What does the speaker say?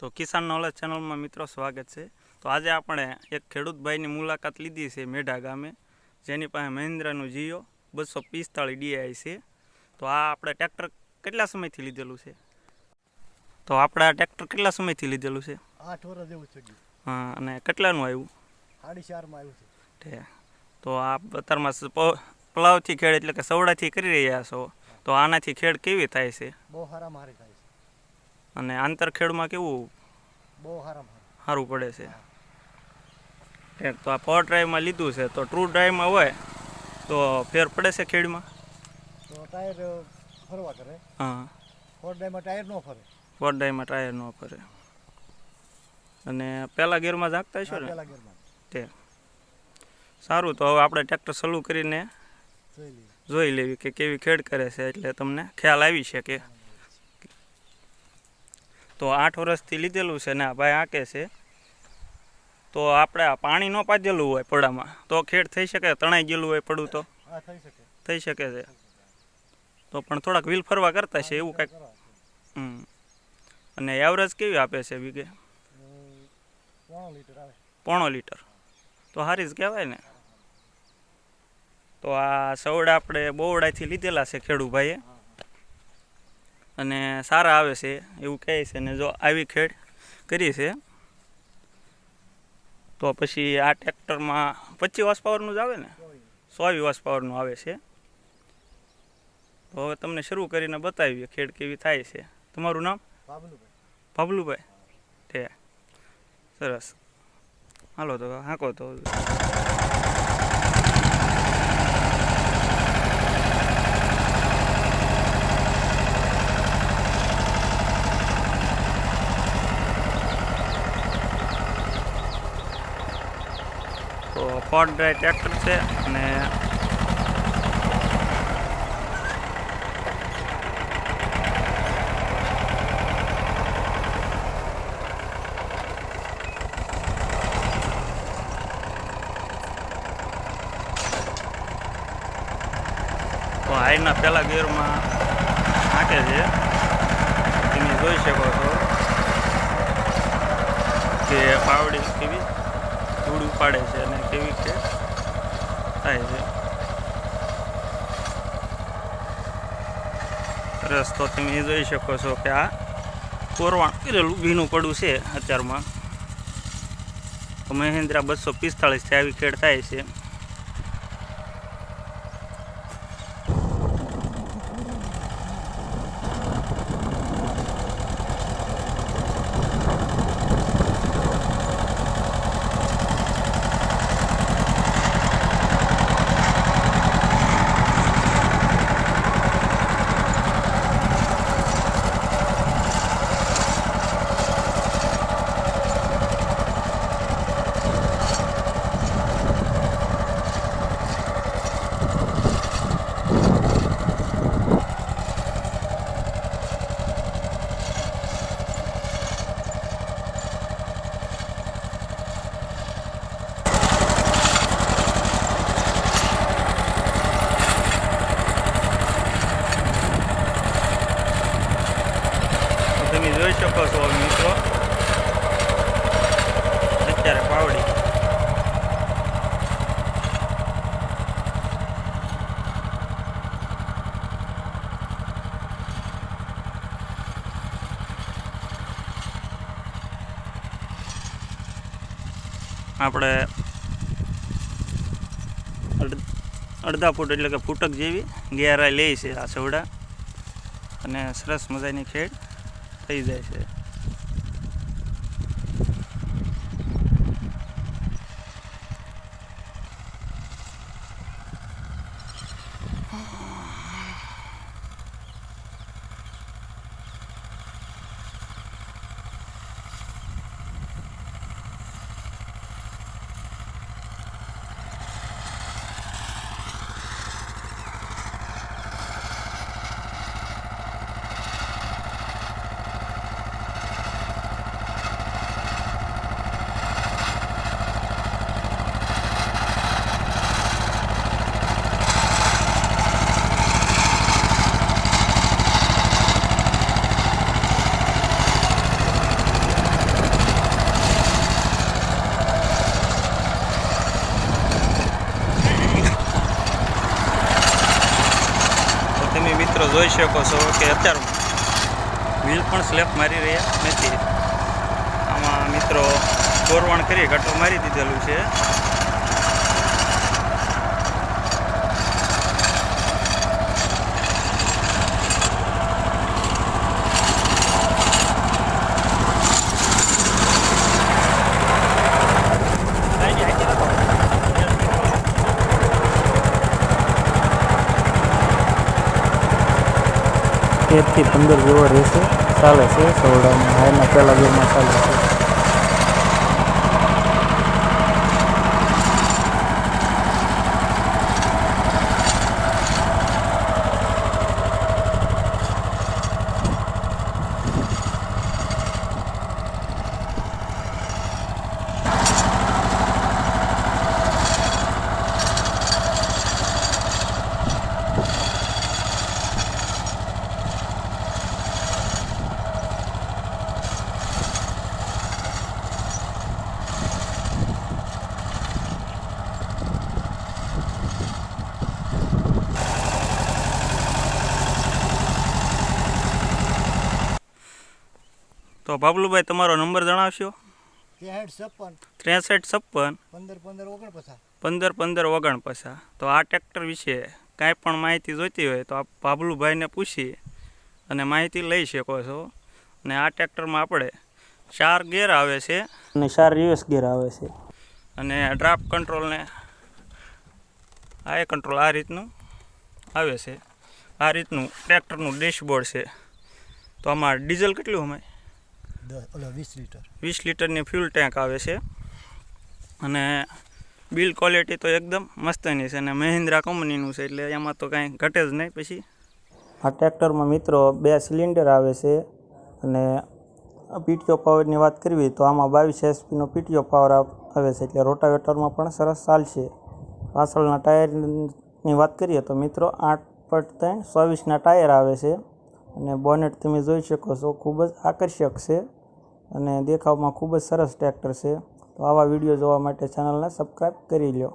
તો કિસાન નોલેજ ચેનલમાં મિત્રો સ્વાગત છે. તો આજે આપણે એક ખેડૂતભાઈની મુલાકાત લીધી છે મેઢા ગામે જેની પાસે મહિન્દ્રાનું જીઓ બસો પિસ્તાળીસ ડીઆઈ છે. તો આ આપણે ટ્રેક્ટર કેટલા સમયથી લીધેલું છે? તો આપણે આ ટ્રેક્ટર કેટલા સમયથી લીધેલું છે? આઠ વર્ષ જેવું છે હા અને કેટલાનું આવ્યું? સાડી ચારમાં આવ્યું છે. તો આ અત્યારમાં પલાવથી ખેડ એટલે કે સવડાથી કરી રહ્યા છો. તો આનાથી ખેડ કેવી થાય છે? બહુ સારા મારી થાય છે. અને આંતર ખેડમાં કેવું? બહુ સારા પડે છે. તો આ ફોર ડ્રાઈવમાં લીધું છે તો ટ્રુ ડ્રાઈવમાં હોય તો ફેર પડે છે ખેડમાં? તો ટાયર ફરવા કરે. હા. ફોર ડ્રાઈવમાં ટાયર ન ફરે. ફોર ડ્રાઈવમાં ટાયર ન ફરે. અને પહેલા ગેરમાં જાગતા છો ને? તે સારું તો હવે આપણે ટ્રેક્ટર સલુ કરીને જોઈ જોઈ લેવી કે કેવી ખેડ કરે છે એટલે તમને ખ્યાલ આવી શકે. તો આઠ વર્ષથી લીધેલું છે ને આ ભાઈ આંકે છે. તો આપણે આ પાણી ન પાજેલું હોય પડામાં. તો ખેડ થઈ શકે તણાઈ ગયેલું હોય પડું તો? થઈ શકે. છે. તો પણ થોડાક વ્હીલ ફરવા કરતા છે એવું કાંઈક? હમ. અને એવરેજ કેવી આપે છે વીઘે? પોણો લીટર તો સારી જ કહેવાય ને. તો આ સવડા આપણે બોવડાથી લીધેલા છે ખેડૂભાઈએ. અને સારા આવે છે એવું કહે છે ને જો આવી ખેડ કરી છે તો પછી આ ટ્રેક્ટરમાં પચીસ વોસ પાવરનું જ આવે ને? સોવી વોસ પાવરનું આવે છે. તો હવે તમને શરૂ કરીને બતાવીએ ખેડ કેવી થાય છે. તમારું નામ? ભાબલુભાઈ ઠે તે. સરસ. હાલો તો હાંકો તો તો ફોર્ડ ડ્રાય ટ્રેક્ટર છે અને તો હાઈના પહેલા ગેરમાં નાખે છે. તમે જોઈ શકો છો કે પાવડી કેવી ધૂળ ઉપાડે છે અને કે થાય છે. રસ્તો તમે જોઈ શકો છો કે આ કોરવાણ કરેલું ભીનું પડું છે અત્યારમાં. મહિન્દ્રા બસો પિસ્તાળીસથી આવી ખેડ થાય છે તો તમે જોઈ શકો છો મિત્રો અત્યારે પાવડી આપણે અડ- અડધા ફૂટ એટલે કે ફૂટક જેવી ગેરાઈ લે છે આ સવડા. અને સરસ મજાની ખેડ થઈ જાય છે. જોઈ શકો છો કે અત્યારમાં વ્હીલ પણ સ્લેપ મારી રહ્યા નથી. આમાં મિત્રો કોરવણ કરી ગટર મારી દીધેલું છે. તેરથી પંદર જેવો રહેશે. ચાલે છે સવડામાં હાઈના પહેલાં જેમાં ચાલે છે. તો બાબલુભાઈ તમારો નંબર જણાવશો? ત્રેસઠ છપ્પન. પંદર પંદર ઓગણપચાસ. પંદર પંદર તો આ ટ્રેક્ટર વિશે કાંઈ પણ માહિતી જોઈતી હોય તો આપ બાબલુભાઈને પૂછી અને માહિતી લઈ શકો છો. અને આ ટ્રેક્ટરમાં આપણે ચાર ગેર આવે છે. અને ચાર રિવર્સ ગેર આવે છે. અને ડ્રાફ્ટ કંટ્રોલને આ એ કંટ્રોલ આ રીતનું આવે છે. આ રીતનું ટ્રેક્ટરનું ડેશબોર્ડ છે. તો આમાં ડીઝલ કેટલું દસ ઓલો વીસ લીટર. વીસ લીટરની ફ્યુલ ટેન્ક આવે છે. અને બિલ ક્વોલિટી તો એકદમ મસ્તની છે અને મહિન્દ્રા કંપનીનું છે એટલે એમાં તો કાંઈ ઘટે જ નહીં પછી. આ ટ્રેક્ટરમાં મિત્રો બે સિલિન્ડર આવે છે અને પીટીઓ પાવરની વાત કરવી તો આમાં બાવીસ એસપીનો પીટીઓ પાવર આવે છે એટલે રોટાવેટરમાં પણ સરસ ચાલશે પાછળના ટાયરની વાત કરીએ તો મિત્રો આઠ પોઈન્ટ ત્રણ ચોવીસના ટાયર આવે છે અને બોનેટ તમે જોઈ શકો છો ખૂબ જ આકર્ષક છે. અને દેખાવમાં ખૂબ જ સરસ ટ્રેક્ટર છે. તો આવા વીડિયો જોવા માટે ચેનલને સબસ્ક્રાઈબ કરી લો